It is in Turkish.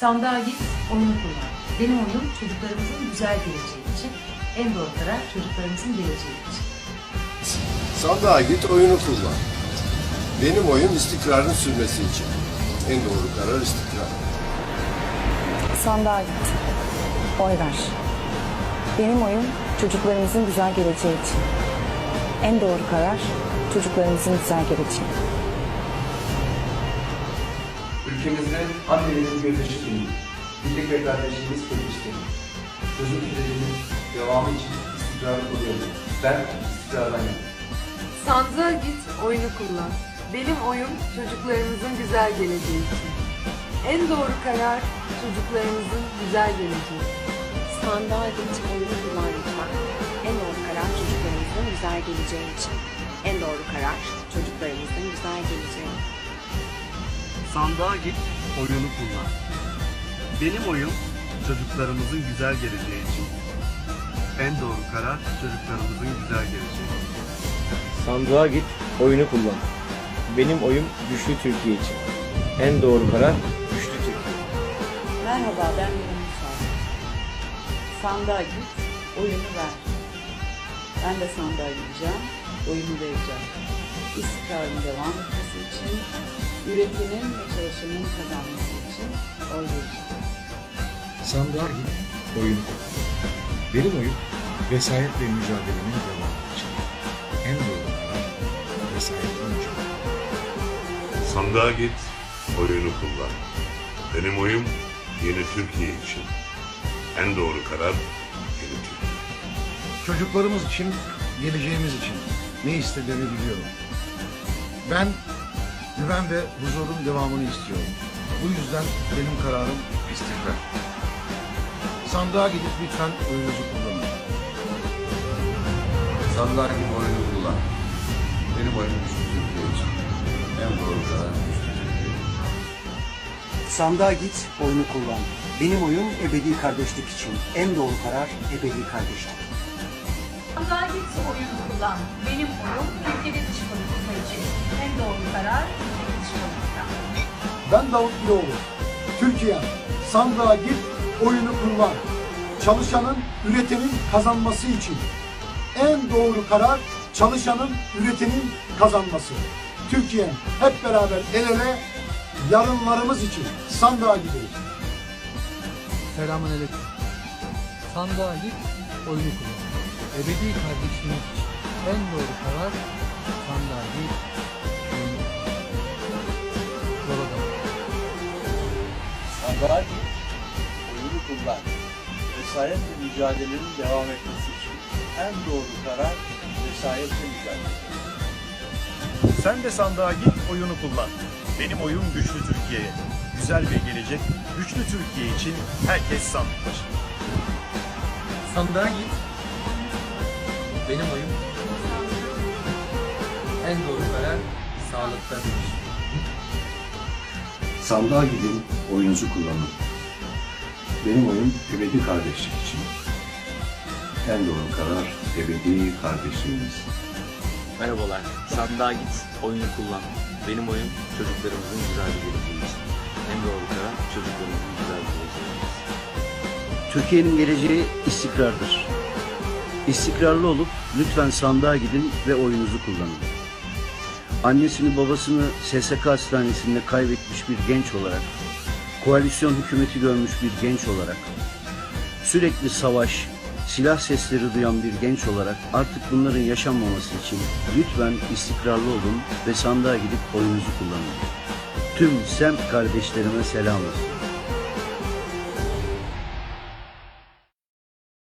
Sandığa git, oyunu kullan. Benim oyun çocuklarımızın güzel geleceği için. En doğru karar çocuklarımızın geleceği için. Sandığa git oyunu kullan. Benim oyun istikrarın sürmesi için. En doğru karar istikrar. Sandığa git. Oy ver. Benim oyum çocuklarımızın güzel geleceği için. En doğru karar çocuklarımızın güzel geleceği. Ülkemizde annelerin gözyaşısıyım. Birlik ve kardeşliğimiz pekişti. Çözüm sürecinin devamı için istikrarı koruyorum. Ben istikrardan yanayım. Sandığa git, oyunu kullan. Benim oyum çocuklarımızın güzel geleceği için. En doğru karar çocuklarımızın güzel geleceği. Sandığa git oyunu kullan lütfen. En doğru karar çocuklarımızın güzel geleceği için. En doğru karar çocuklarımızın güzel geleceği. Sandığa git, oyunu kullan. Benim oyum çocuklarımızın güzel geleceği için. En doğru karar çocuklarımızın güzel geleceği. Sandığa git, oyunu kullan. Benim oyum güçlü Türkiye için. En doğru karar güçlü Türkiye. Merhaba ben Yunus. Sandığa git, oyunu ver. Ben de sandığa gideceğim, oyunu vereceğim. İstikrarın devam etmesi için, üretenin ve çalışanın kazanması için oy vereceğim. Sandığa git, oyunu kullan. Benim oyun vesayet ve mücadelenin devamı için. En doğru karar vesayet ve mücadele. Sandığa git, oyunu kullan. Benim oyum yeni Türkiye için. En doğru karar yeni Türkiye. Çocuklarımız için, geleceğimiz için ne istediğini biliyorum. Ben güven ve huzurun devamını istiyorum. Bu yüzden benim kararım istikrar. Sandığa gidip lütfen oyunuzu kullanın. Sandığa git oyunu kullan. Benim oyun güçlü Türkiye için. En doğru karar. Sandığa git, oyunu kullan. Benim oyum ebedi kardeşlik için. En doğru karar ebedi kardeşlik. Git, oyunu kullan. Benim oyun ülkede dış politika için. En doğru karar ülkede dış politika. Ben Davut Güloğlu. Türkiye, sandığa git, oyunu kullan. Çalışanın, üretenin kazanması için. En doğru karar çalışanın, üretenin kazanması. Türkiye hep beraber el ele yarınlarımız için sandığa gidelim. Selamünaleyküm. Sandığa git, oyunu kullan. Ebedi için en doğru karar devam. Sandığa git, oyunu kullan. Vesayet ve mücadelenin devam etmesi için. En doğru karar vesayet ve mücadele. Sen de sandığa git, oyunu kullan. Benim oyum güçlü Türkiye'ye. Güzel bir gelecek, güçlü Türkiye için herkes sandık başı. Sandığa git. Benim oyum. En doğru karar sağlıkta demiş. Sandığa gidin, oyunuzu kullanın. Benim oyun ebedi kardeşlik için. En doğru karar ebedi kardeşliğimiz. Merhabalar. Sandığa git, oyunu kullan. Benim oyum çocuklarımızın güzel bir geleceği için. En doğru karar çocuklarımızın güzel bir geleceği için. Türkiye'nin geleceği istikrardır. İstikrarlı olup lütfen sandığa gidin ve oyunuzu kullanın. Annesini babasını SSK hastanesinde kaybetmiş bir genç olarak, koalisyon hükümeti görmüş bir genç olarak, sürekli savaş, silah sesleri duyan bir genç olarak artık bunların yaşanmaması için lütfen istikrarlı olun ve sandığa gidip oyunuzu kullanın. Tüm semt kardeşlerime selam olsun.